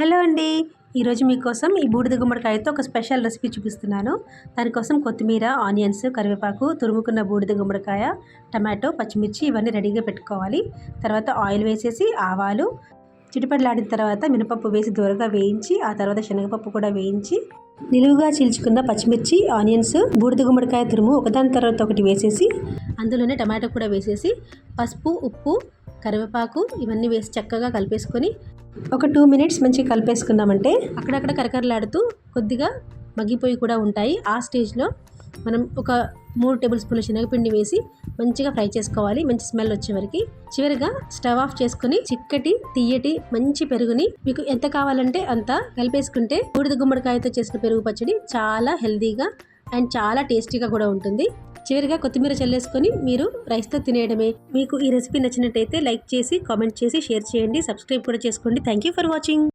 Hello అండి. ఈరోజు మీకోసం ఈ బూడిద గుమ్మడికాయతో ఒక స్పెషల్ రెసిపీ చూపిస్తున్నాను. దానికోసం కొత్తిమీర ఆనియన్స్ కరివేపాకు తురుముకున్న బూడిద గుమ్మడికాయ టమాటో పచ్చిమిర్చి ఇవన్నీ రెడీగా పెట్టుకోవాలి. తర్వాత ఆయిల్ వేసేసి ఆవాలు చిటిపట్లాడిన తర్వాత మినపప్పు వేసి దూరగా వేయించి ఆ తర్వాత శనగపప్పు కూడా వేయించి నిలువుగా చీల్చుకున్న పచ్చిమిర్చి ఆనియన్స్ బూడిద గుమ్మడికాయ తురుము ఒకదాని తర్వాత ఒకటి వేసేసి అందులోనే టమాటో కూడా వేసేసి పసుపు ఉప్పు కరివేపాకు ఇవన్నీ వేసి చక్కగా కలిపేసుకొని ఒక టూ మినిట్స్ మంచిగా కలిపేసుకున్నామంటే అక్కడక్కడ కరకరలాడుతూ కొద్దిగా మగ్గిపోయి కూడా ఉంటాయి. ఆ స్టేజ్లో మనం ఒక మూడు టేబుల్ స్పూన్ల శనగపిండి వేసి మంచిగా ఫ్రై చేసుకోవాలి. మంచి స్మెల్ వచ్చే వరకు. చివరిగా స్టవ్ ఆఫ్ చేసుకుని చిక్కటి తీయటి మంచి పెరుగుని మీకు ఎంత కావాలంటే అంత కలిపేసుకుంటే బూడిద గుమ్మడికాయతో చేసిన పెరుగు పచ్చడి చాలా హెల్దీగా అండ్ చాలా టేస్టీగా కూడా ఉంటుంది. చివరిగా కొత్తిమీర చల్లేసుకొని మీరు రైస్తో తినేయడమే. మీకు ఈ రెసిపీ నచ్చినట్టయితే లైక్ చేసి కామెంట్ చేసి షేర్ చేయండి. సబ్స్క్రైబ్ కూడా చేసుకోండి. Thank you for watching.